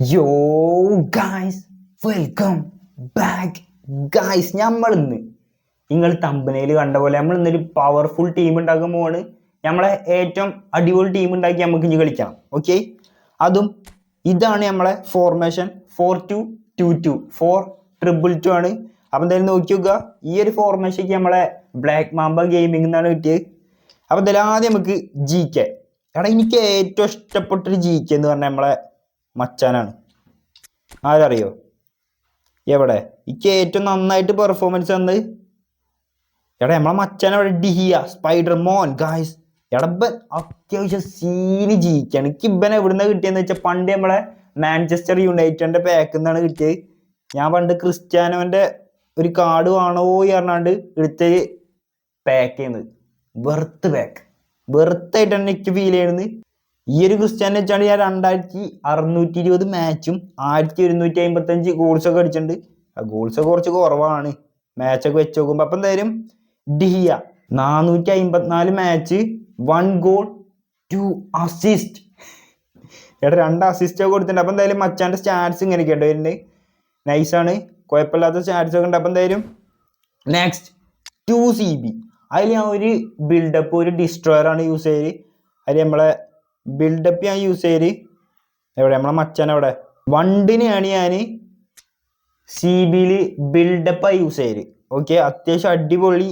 യോ guys welcome back guys നമ്മൾ ഇന്ന് നിങ്ങൾ തമ്പനയിൽ കണ്ട പോലെ നമ്മൾ ഇന്നൊരു പവർഫുൾ ടീം ഉണ്ടാക്കാൻ പോവാണ്. നമ്മളെ ഏറ്റവും അടിപൊളി ടീം ഉണ്ടാക്കി നമുക്ക് ഇനി കളിക്കാം. ഓക്കെ അതും ഇതാണ് നമ്മളെ formation four two two two four triple two ആണ്. അപ്പം എന്തായാലും നോക്കി നോക്കുക. ഈ ഒരു ഫോർമേഷയ്ക്ക് നമ്മളെ ബ്ലാക്ക് മാമ്പ ഗെയിമിംഗ് എന്നാണ് കിട്ടിയത്. അപ്പം എന്തായാലും ആദ്യം നമുക്ക് ജി കെ എടാ എനിക്ക് ഏറ്റവും ഇഷ്ടപ്പെട്ടൊരു ജി കെ എന്ന് പറഞ്ഞാൽ നമ്മളെ മച്ചാനാണ്. ആരറിയോ? എവിടെ? എനിക്ക് ഏറ്റവും നന്നായിട്ട് പെർഫോമൻസ് തന്നത്? എടാ നമ്മളെ മച്ചാൻ അവിടെ ഡിഹിയ സ്പൈഡർ മോൻ ഗായ്സ് എടബൻ അത്യാവശ്യം സീന് ജീവിക്കാണ് എനിക്ക് ഇബൻ എവിടുന്ന കിട്ടിയെന്ന് വെച്ചാൽ പണ്ട് നമ്മളെ മാഞ്ചസ്റ്റർ യുണൈറ്റഡിന്റെ പാക്ക് നിന്നാണ് കിട്ടിയത്. ഞാൻ പണ്ട് ക്രിസ്ത്യാനോന്റെ ഒരു കാർഡ് വേണോ പറഞ്ഞാണ്ട് എടുത്ത് പാക്ക് ചെയ്യുന്നത് വെറുത്ത് പാക്ക് വെറുത്തായിട്ടാണ് എനിക്ക് ഫീൽ ചെയ്യുന്നത്. ഈ ഒരു ക്രിസ്ത്യാനോ വെച്ചാണ് ഞാൻ രണ്ടായിരത്തി അറുന്നൂറ്റി ഇരുപത് മാച്ചും ആയിരത്തി ഒരുന്നൂറ്റി അമ്പത്തി അഞ്ച് ഗോൾസ് ഒക്കെ അടിച്ചിട്ടുണ്ട്. ആ ഗോൾസ് കുറച്ച് കുറവാണ്. മാച്ചൊക്കെ വെച്ച് നോക്കുമ്പോൾ അപ്പം എന്തായാലും ഡിഹിയ നാനൂറ്റി അമ്പത്തിനാല് match one goal two assist ചേട്ടാ രണ്ട് അസിസ്റ്റ് ഒക്കെ കൊടുത്തിട്ടുണ്ട്. അപ്പം എന്തായാലും മച്ചാന്റെ സ്റ്റാറ്റ്സ് ഇങ്ങനെ കേട്ടോ വരുന്നത് നൈസാണ് കുഴപ്പമില്ലാത്ത സ്റ്റാറ്റ്സ് ഒക്കെ ഉണ്ട് അപ്പം എന്തായാലും നെക്സ്റ്റ് ടു സി ബി അതിൽ ഞാൻ ഒരു ബിൽഡപ്പ് ഒരു ഡിസ്ട്രോയറാണ് യൂസ് ചെയ്ത് അതിൽ നമ്മളെ ബിൽഡപ്പ് ഞാൻ യൂസ് ചെയ്യൽ. എവിടെ? നമ്മളെ മച്ചൻ എവിടെ? വണ്ടിനെയാണ് ഞാൻ സി ബിയിൽ ബിൽഡപ്പായി യൂസ് ചെയ്യൽ. ഓക്കെ അത്യാവശ്യം അടിപൊളി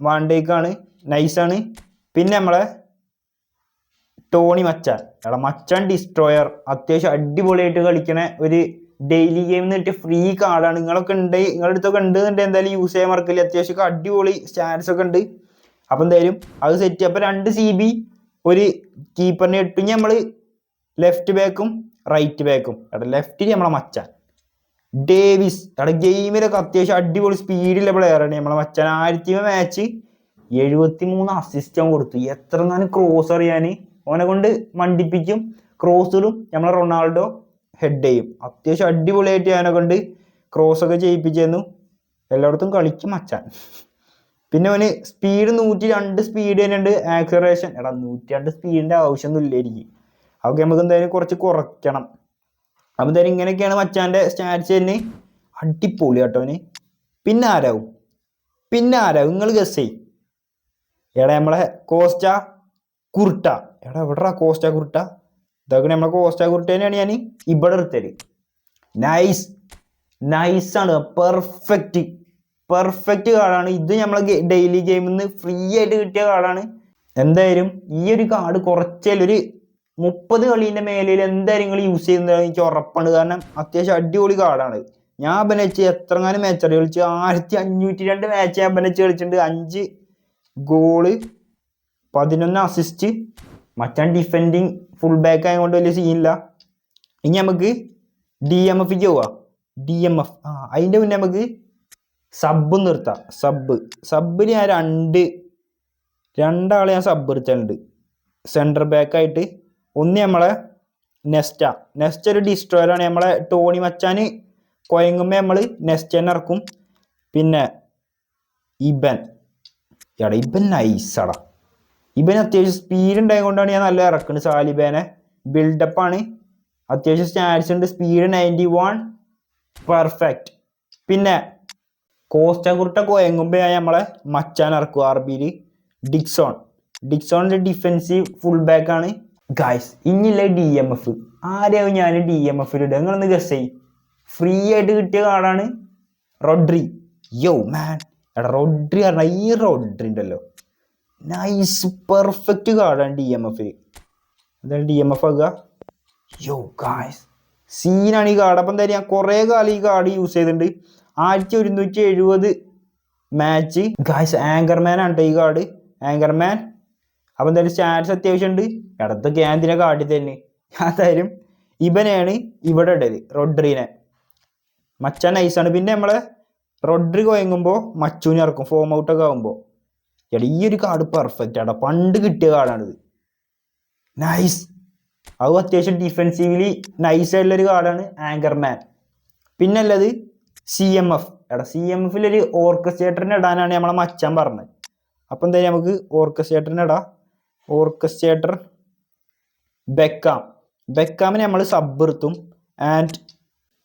വാണ്ടേക്കാണ് നൈസാണ് പിന്നെ നമ്മളെ ടോണി മച്ചാൻ. എടാ മച്ചാൻ ഡിസ്ട്രോയർ അത്യാവശ്യം അടിപൊളിയായിട്ട് കളിക്കണ ഒരു ഡെയിലി ഗെയിം എന്ന് വെച്ചിട്ട് ഫ്രീ കാർഡാണ് നിങ്ങളൊക്കെ ഉണ്ട്. നിങ്ങളുടെ അടുത്തൊക്കെ ഉണ്ട് എന്നുണ്ടെങ്കിൽ എന്തായാലും യൂസ് ചെയ്യാൻ മറക്കില്ല. അത്യാവശ്യം അടിപൊളി സ്റ്റാൻസ് ഒക്കെ ഉണ്ട്. അപ്പം എന്തായാലും അത് സെറ്റ് അപ്പോൾ രണ്ട് സി ബി ഒരു കീപ്പറിനെ ഇട്ട് നമ്മൾ ലെഫ്റ്റ് ബാക്കും റൈറ്റ് ബാക്കും അവിടെ ലെഫ്റ്റിൽ നമ്മളെ മച്ചാൻ ഡേവിസ്. അവിടെ ഗെയിമിലൊക്കെ അത്യാവശ്യം അടിപൊളി സ്പീഡിലുള്ള പ്ലെയറാണ് നമ്മളെ മച്ചാൻ ആയിരത്തി മാച്ച് എഴുപത്തി മൂന്ന് അസിസ്റ്റ് കൊടുത്തു. എത്ര നാലും ക്രോസ് അറിയാൻ ഓനെ കൊണ്ട് മണ്ടിപ്പിക്കും ക്രോസിലും നമ്മളെ റൊണാൾഡോ ഹെഡ് ചെയ്യും. അത്യാവശ്യം അടിപൊളിയായിട്ട് ഞാനെ കൊണ്ട് ക്രോസ് ഒക്കെ ചെയ്യിപ്പിച്ചു എല്ലായിടത്തും കളിക്കും മച്ചാൻ. പിന്നെ അവന് സ്പീഡ് നൂറ്റി രണ്ട് സ്പീഡ് തന്നെയുണ്ട് ആക്സറേഷൻ എടാ നൂറ്റി രണ്ട് സ്പീഡിന്റെ ആവശ്യമൊന്നും ഇല്ല എനിക്ക് അതൊക്കെ നമുക്ക് എന്തായാലും കുറച്ച് കുറയ്ക്കണം. അപ്പം എന്തായാലും ഇങ്ങനെയൊക്കെയാണ് മച്ചാന്റെ സ്റ്റാറ്റ്സ് തന്നെ അടിപൊളി അവന്. പിന്നെ ആരാവും? പിന്നെ ആരാവും? നിങ്ങൾ ഗസ് ചെയ് എടാ നമ്മളെ കോസ്റ്റ കുർട്ട. എടാ എവിടെടാ കോസ്റ്റ കുർട്ട? ഇതൊക്കെ നമ്മളെ കോസ്റ്റ കുർട്ട തന്നെയാണ് ഞാൻ ഇവിടെ എടുത്തത്. നൈസ് നൈസാണ് പെർഫെക്റ്റ് പെർഫെക്റ്റ് കാർഡാണ് ഇത് നമ്മളെ ഡെയിലി ഗെയിമിൽ നിന്ന് ഫ്രീ ആയിട്ട് കിട്ടിയ കാർഡാണ് എന്തായാലും ഈ ഒരു കാർഡ് കുറച്ചേ ഒരു മുപ്പത് കളീന്റെ മേലിൽ എന്തായാലും നിങ്ങൾ യൂസ് ചെയ്യുന്നത് എനിക്ക് ഉറപ്പാണ്. കാരണം അത്യാവശ്യം അടിപൊളി കാർഡാണ് ഞാൻ അഭിനയിച്ച് എത്രങ്ങാനും മാച്ച് അറിയാം? കളിച്ച് ആയിരത്തി അഞ്ഞൂറ്റി രണ്ട് മാച്ച് ഞാൻ അഭിനയിച്ച് കളിച്ചിട്ടുണ്ട്. അഞ്ച് ഗോൾ പതിനൊന്ന് അസിസ്റ്റ് മച്ചാൻ ഡിഫെൻഡിങ് ഫുൾ ബാക്ക് ആയതുകൊണ്ട് വലിയ സീനില്ല ഇനി നമുക്ക് ഡി എം എഫിക്ക് പോവാം. ഡി എം എഫ് ആ അതിന്റെ മുന്നേ നമുക്ക് സബ് നിർത്താം. സബ് സബിൽ ഞാൻ രണ്ട് രണ്ടാളെ ഞാൻ സബ് നിർത്തുന്നുണ്ട് സെന്റർ ബാക്കായിട്ട് ഒന്ന് നമ്മളെ നെസ്റ്റ. നെസ്റ്റ ഒരു ഡിസ്ട്രോയറാണ് നമ്മളെ ടോണി മച്ചാൻ കൊയങ്ങുമ്പോൾ നമ്മൾ നെസ്റ്റനെ ഇറക്കും. പിന്നെ ഇബൻ. എടാ ഇബൻ നൈസടാ ഇബൻ അത്യാവശ്യം സ്പീഡ് ഉണ്ടായതുകൊണ്ടാണ് ഞാൻ നല്ല ഇറക്കുന്നത് സാലിബേനെ. ബിൽഡപ്പാണ് അത്യാവശ്യം സ്റ്റാറ്റ്സ് ഉണ്ട്. സ്പീഡ് നയന്റി വൺ പെർഫെക്റ്റ് പിന്നെ കോസ്റ്റ കുർട്ട കൊയങ്ങുമ്പോൾ നമ്മളെ മച്ചാൻ ഇറക്കും ആർ ബിയിൽ ഡിക്സോൺ. ഡിക്സോണിന്റെ ഡിഫെൻസീവ് ഫുൾ ബാക്ക് ആണ്. ഗായ്സ് ഇനിയില്ല ഡി എം എഫ് ആരെയാവും ഞാൻ ഡി എം എഫിൽ ഇടുക? നിങ്ങളൊന്ന് ഗസ് ചെയ് ഫ്രീ ആയിട്ട് കിട്ടിയ കാർഡാണ് റോഡ്രി. യോ മാൻ എടാ റോഡ്രി പറഞ്ഞ ഈ റോഡ്രി ഉണ്ടല്ലോ. നൈസ് പെർഫെക്റ്റ് കാർഡാണ് ഡി എം എഫിൽ എന്താണ് ഡി എം എഫ് ആകുക യോ ഗായ്സ് സീനാണ് ഈ കാർഡ്. അപ്പം എന്തായാലും ഞാൻ കുറേ കാലം ഈ കാർഡ് യൂസ് ചെയ്തിട്ടുണ്ട്. ആയിരത്തി ഒരുന്നൂറ്റി എഴുപത് മാച്ച് ഗായ്സ് ആങ്കർമാൻ ആണ് ഈ കാർഡ് ആങ്കർമാൻ അപ്പം എന്തായാലും സ്റ്റാറ്റ്സ് അത്യാവശ്യം ഉണ്ട്. ഇടത്ത് ക്യാന്തിനെ കാട്ടി തന്നെ അതായാലും ഇവനെയാണ് ഇവിടെ ഉണ്ടത് റൊഡ്രീനെ. മച്ച നൈസാണ് പിന്നെ നമ്മളെ റൊഡ്രി കൊയങ്ങുമ്പോൾ മച്ചൂനെ ഇറക്കും. ഫോം ഔട്ടൊക്കെ ആകുമ്പോൾ എടാ ഈ ഒരു കാർഡ് പെർഫെക്റ്റ് ആടാ. പണ്ട് കിട്ടിയ കാർഡാണിത് നൈസ് അത് അത്യാവശ്യം ഡിഫെൻസീവ്ലി നൈസ് ആയിട്ടുള്ള ഒരു കാർഡാണ് ആങ്കർമാൻ പിന്നെ ഉള്ളത് സി എം എഫ് എടാ സി എം എഫിൽ ഒരു ഓർക്കസ്ട്രേറ്ററിനെ ഇടാനാണ് നമ്മളെ മച്ചാൻ പറഞ്ഞത്. അപ്പം എന്തായാലും നമുക്ക് ഓർക്കസ്ട്രേറ്ററിനെ ഇടാം. ഓർക്കസ്ട്രേറ്റർ ബെക്കാം ബെക്കാമിനെ നമ്മൾ സബ് നിർത്തും ആൻഡ്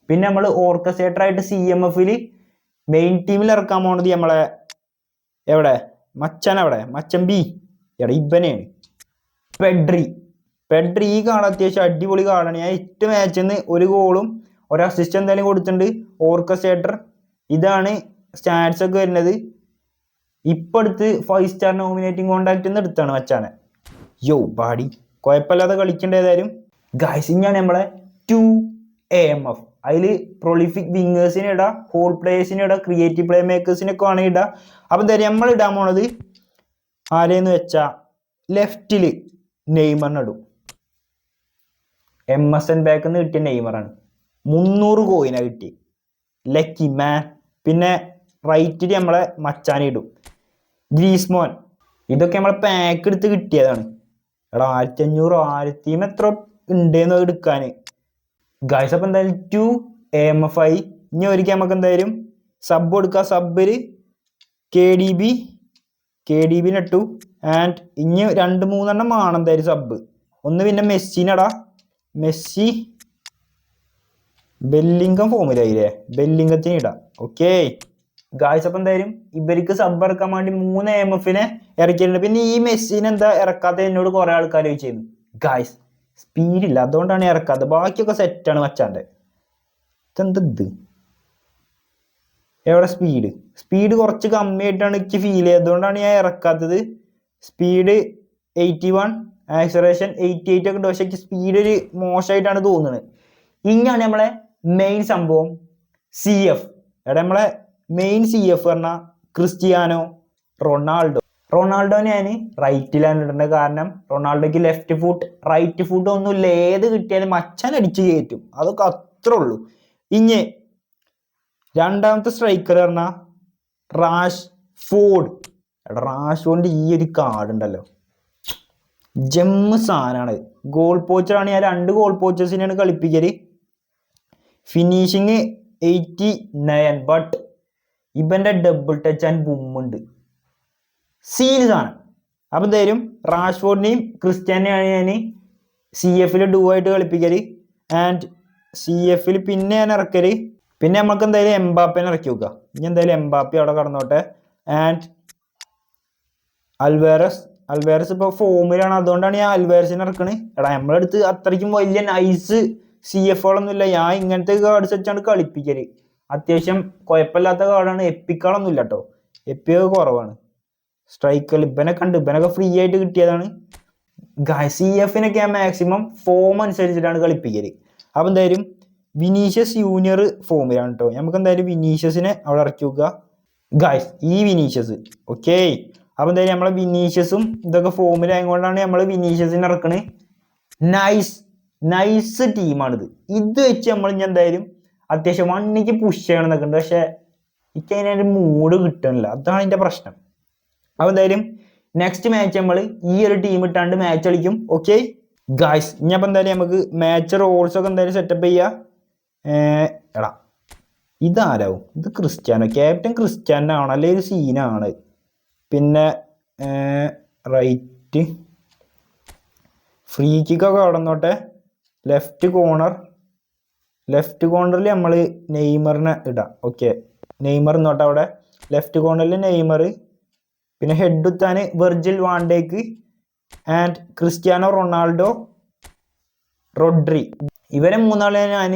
പിന്നെ നമ്മൾ ഓർക്കസ്ട്രേറ്റർ ആയിട്ട് സി എം എഫിൽ മെയിൻ ടീമിൽ ഇറക്കാൻ പോണത് നമ്മളെ എവിടെ? മച്ചാൻ എവിടെ? മച്ചൻ ബി എടാ ഇബനെയാണ് പെഡ്രി പെഡ്രി ഈ കാണാൻ അത്യാവശ്യം അടിപൊളി കാണാണ് ഞാൻ എട്ട് മാച്ചിൽ നിന്ന് ഒരു ഗോളും ഒരു അസിസ്റ്റ് എന്തായാലും കൊടുത്തിട്ടുണ്ട്. ഓർക്കസ്ട്രേറ്റർ ഇതാണ് സ്റ്റാറ്റ്സ് ഒക്കെ വരുന്നത്. ഇപ്പം അടുത്ത് ഫൈവ് സ്റ്റാർ നോമിനേറ്റിംഗ് കോണ്ടാക്ട് എന്ന് എടുത്താണ് മച്ചാനെ യോ ബാഡി കുഴപ്പമില്ലാതെ കളിക്കേണ്ട ഏതായാലും. ഇനിയാണ് നമ്മളെ ടു എ എം എഫ് അതിൽ പ്രൊളിഫിക് വിങ്ങേഴ്സിനെ ഇടാം ഹോൾ പ്ലേയേഴ്സിനെ ഇടാം ക്രിയേറ്റീവ് പ്ലേ മേക്കേഴ്സിനൊക്കെ ആണെങ്കിൽ ഇടാം. അപ്പം എന്താ നമ്മൾ ഇടാൻ പോണത് ആരെയെന്ന് വെച്ചാൽ ലെഫ്റ്റിൽ നെയ്മറിനിടും എം എസ് എൻ ബാക്കിൽ നിന്ന് കിട്ടിയ നെയ്മറാണ്. മുന്നൂറ് കോയിനാണ് കിട്ടി. ലക്കി മാൻ പിന്നെ റൈറ്റിൽ നമ്മളെ മച്ചാനെ ഇടും. ഗ്രീസ്മോൻ ഇതൊക്കെ നമ്മളെ പാക്ക് എടുത്ത് കിട്ടിയതാണ്. എടാ ആയിരത്തി അഞ്ഞൂറ് ആയിരത്തി എത്ര ഉണ്ടെന്ന് എടുക്കാൻ. ഗൈസ് അപ്പം എന്തായാലും ടു എം എഫ് ഐ ഇനി ഒരിക്കൽ നമുക്ക് എന്തായാലും സബ് കൊടുക്കുക. സബ്ബിൽ K D B K D B നട്ടു ആൻഡ് ഇനി രണ്ട് മൂന്നെണ്ണം ആണ് എന്തായാലും സബ് ഒന്ന് പിന്നെ മെസ്സിനടാ. മെസ്സി ബെല്ലിംഗം ഫോമിലായില്ലേ ബെല്ലിംഗത്തിന് ഇടാം. ഓക്കെ ഗായ്സ് അപ്പം എന്തായാലും ഇവർക്ക് സബ് ഇറക്കാൻ വേണ്ടി മൂന്ന് എം എഫിനെ ഇറക്കിയിട്ടുണ്ട്. പിന്നെ ഈ മെസ്സിനെ എന്താ ഇറക്കാത്ത എന്നോട് കുറെ ആൾക്കാർ ചോദിച്ചിരുന്നു. ഗായ്സ് സ്പീഡ് ഇല്ല. അതുകൊണ്ടാണ് ഇറക്കാത്തത് ബാക്കിയൊക്കെ സെറ്റാണ് മച്ചാന്റെ ഇതെന്ത് ഇത്? എവിടെ സ്പീഡ് സ്പീഡ് കുറച്ച് കമ്മിയായിട്ടാണ് എനിക്ക് ഫീൽ ചെയ്യുന്നത് അതുകൊണ്ടാണ് ഞാൻ ഇറക്കാത്തത്. Speed eighty one acceleration eighty eight ഒക്കെ ഉണ്ട്. പക്ഷേ എനിക്ക് സ്പീഡ് ഒരു മോശമായിട്ടാണ് തോന്നുന്നത്. ഇങ്ങനെയാണ് നമ്മളെ മെയിൻ സംഭവം സി എഫ് എടാ നമ്മളെ മെയിൻ സി എഫ് പറഞ്ഞാൽ ക്രിസ്റ്റിയാനോ റൊണാൾഡോ. റൊണാൾഡോ ഞാൻ റൈറ്റിലാണ് ഇടേണ്ടത്. കാരണം റൊണാൾഡോയ്ക്ക് ലെഫ്റ്റ് ഫുട്ട് റൈറ്റ് ഫുട്ട് ഒന്നുമില്ല. ഏത് കിട്ടിയാലും മച്ചാൻ അടിച്ച് കയറ്റും. അതൊക്കെ അത്രേ ഉള്ളൂ. ഇനി രണ്ടാമത്തെ സ്ട്രൈക്കർ പറഞ്ഞാൽ റാഷ് ഫോർഡ് എടാ റാഷ് കൊണ്ട് ഈ ഒരു കാർഡ് ഉണ്ടല്ലോ. ജമ്മ് സാധനമാണ് ഗോൾ പോച്ചറാണ് ഞാൻ രണ്ട് ഗോൾ പോച്ചേഴ്സിനെയാണ് കളിപ്പിക്കൽ. ഫിനിഷിങ് എയ്റ്റി നയൻ ബട്ട് ഇവന്റെ ഡബിൾ ടച്ച് ആൻഡ് ബുമ്മുണ്ട് സീരീസ് ആണ്. അപ്പം എന്തായാലും റാഷ്ഫോർഡിനെയും ക്രിസ്ത്യാനെയാണ് ഞാൻ സി എഫിൽ ഡൂ ആയിട്ട് കളിപ്പിക്കൽ ആൻഡ് സി എഫിൽ പിന്നെ ഞാൻ ഇറക്കൽ. പിന്നെ നമുക്ക് എന്തായാലും എംബാപ്പേനെ ഇറക്കി വെക്കുക ഇനി എന്തായാലും എംബാപ്പി അവിടെ കടന്നോട്ടെ. ആൻഡ് അൽവേറസ് അൽവേറസ് ഇപ്പോൾ ഫോമിലാണ് അതുകൊണ്ടാണ് ഞാൻ അൽവേറസിനെ ഇറക്കണത് എടാ നമ്മളെടുത്ത് അത്രയ്ക്കും വലിയ നൈസ് സി ഇല്ല ഞാൻ ഇങ്ങനത്തെ കാർഡ്സ് വെച്ചാണ് കളിപ്പിക്കൽ. അത്യാവശ്യം കുഴപ്പമില്ലാത്ത കാർഡാണ് എപ്പിക്കാളൊന്നും ഇല്ല കേട്ടോ എപ്പിയൊക്കെ കുറവാണ്. സ്ട്രൈക്കൽ ഇബനെ കണ്ട് ഇബനൊക്കെ ഫ്രീ ആയിട്ട് കിട്ടിയതാണ്. സി എഫിനൊക്കെ ഞാൻ മാക്സിമം ഫോം അനുസരിച്ചിട്ടാണ് കളിപ്പിക്കൽ. അപ്പം എന്തായാലും വിനീഷ്യസ് ജൂനിയർ ഫോമിലാണ് കേട്ടോ നമുക്ക് എന്തായാലും വിനീഷ്യസിനെ അവിടെ ഇറക്കി വെക്കുക ഗായ്സ് ഈ വിനീഷ്യസ് ഓക്കെ അപ്പം എന്തായാലും നമ്മളെ വിനീഷ്യസും ഇതൊക്കെ ഫോമിലായതുകൊണ്ടാണ് നമ്മൾ വിനീഷ്യസിനെ ഇറക്കണേ. നൈസ് നൈസ് ടീമാണിത് ഇത് വെച്ച് നമ്മൾ ഇനി എന്തായാലും അത്യാവശ്യം വണ്ണിക്ക് പുഷ് ചെയ്യണം ഉണ്ട്. പക്ഷെ എനിക്ക് അതിനൊരു മൂഡ് കിട്ടണില്ല. അതാണ് അതിന്റെ പ്രശ്നം. അപ്പോൾ എന്തായാലും നെക്സ്റ്റ് മാച്ച് നമ്മൾ ഈ ഒരു ടീം ഇട്ടാണ്ട് മാച്ച് കളിക്കും. ഓക്കെ ഗായ്സ് ഇനി അപ്പം എന്തായാലും നമുക്ക് മാച്ച് റോൾസ് ഒക്കെ എന്തായാലും സെറ്റപ്പ് ചെയ്യാ. എടാ ഇതാരാവും? ഇത് ക്രിസ്ത്യാനോ? ക്യാപ്റ്റൻ ക്രിസ്ത്യാനോ ആണ് അല്ലെ ഒരു സീനാണ് പിന്നെ റൈറ്റ് ഫ്രീ കിക്കൊക്കെ അവിടെ നിന്നോട്ടെ. ലെഫ്റ്റ് കോണർ ലെഫ്റ്റ് കോർണറിൽ നമ്മൾ നെയ്മറിനെ ഇടാം. ഓക്കെ നെയ്മർ നോട്ടെ അവിടെ. ലെഫ്റ്റ് കോർണറിൽ നെയ്മർ പിന്നെ ഹെഡ് കുത്താൻ Virgil van Dijk and Cristiano Ronaldo Rodri. ഇവരെ മൂന്നാളെ ഞാൻ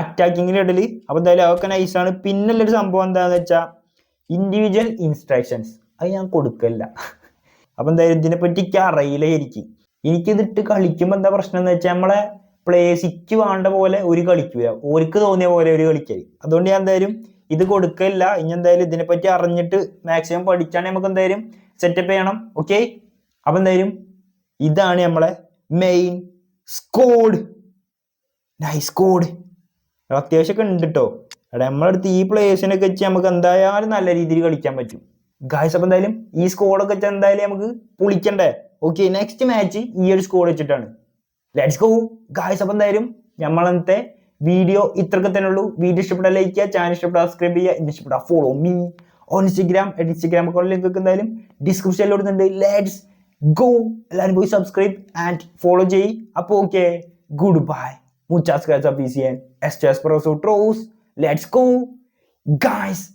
അറ്റാക്കിങ്ങിൽ ഇടൽ അപ്പോൾ എന്തായാലും അതൊക്കെ നൈസാണ് പിന്നുള്ളൊരു സംഭവം എന്താണെന്ന് വെച്ചാൽ ഇൻഡിവിജ്വൽ ഇൻസ്ട്രക്ഷൻസ് അത് ഞാൻ കൊടുക്കല്ല അപ്പം എന്തായാലും ഇതിനെപ്പറ്റി എനിക്ക് അറിയില്ല ശരിക്കും എനിക്കിതിട്ട് കളിക്കുമ്പോൾ എന്താ പ്രശ്നം എന്ന് വെച്ചാൽ നമ്മളെ പ്ലേസിക്ക് വേണ്ട പോലെ ഒരു കളിക്കൂല. ഓർക്ക് തോന്നിയ പോലെ ഒരു കളിക്കായി അതുകൊണ്ട് ഞാൻ എന്തായാലും ഇത് കൊടുക്കില്ല ഇനി എന്തായാലും ഇതിനെപ്പറ്റി അറിഞ്ഞിട്ട് മാക്സിമം പഠിച്ചാണ് നമുക്ക് എന്തായാലും സെറ്റപ്പ് ചെയ്യണം. ഓക്കെ അപ്പം എന്തായാലും ഇതാണ് നമ്മളെ മെയിൻ സ്കോഡ് നൈസ് സ്കോഡ് അത്യാവശ്യമൊക്കെ ഉണ്ട് കേട്ടോ എടാ നമ്മളടുത്ത് ഈ പ്ലേയേഴ്സിനൊക്കെ വെച്ച് നമുക്ക് എന്തായാലും നല്ല രീതിയിൽ കളിക്കാൻ പറ്റും. ഗായ്സ് അപ്പം എന്തായാലും ഈ സ്കോഡൊക്കെ വെച്ചാൽ എന്തായാലും നമുക്ക് പൊളിക്കണ്ടേ? ഓക്കെ നെക്സ്റ്റ് മാച്ച് ഈ ഒരു സ്കോഡ് വെച്ചിട്ടാണ്. ലെറ്റ്സ് ഗോ ഗായ്സ് അപ്പം എന്തായാലും നമ്മളത്തെ വീഡിയോ ഇത്രയൊക്കെ തന്നെ ഉള്ളൂ വീഡിയോ ഇഷ്ടപ്പെട്ട ലൈക്ക് ചെയ്യുക ചാനൽ ഇഷ്ടപ്പെട്ട സബ്സ്ക്രൈബ് ചെയ്യുക ഇനി ഇഷ്ടപ്പെട്ട follow me on Instagram Instagram account link ഒക്കെ എന്തായാലും ഡിസ്ക്രിപ്ഷനിൽ കൊടുക്കുന്നുണ്ട് ലെറ്റ്സ് ഗോ എല്ലാവരും പോയി സബ്സ്ക്രൈബ് ആൻഡ് ഫോളോ ചെയ്യ്. അപ്പോൾ okay good bye മുച്ചാസ് guys of B C N S T S por ട്രോസ് Let's go, guys.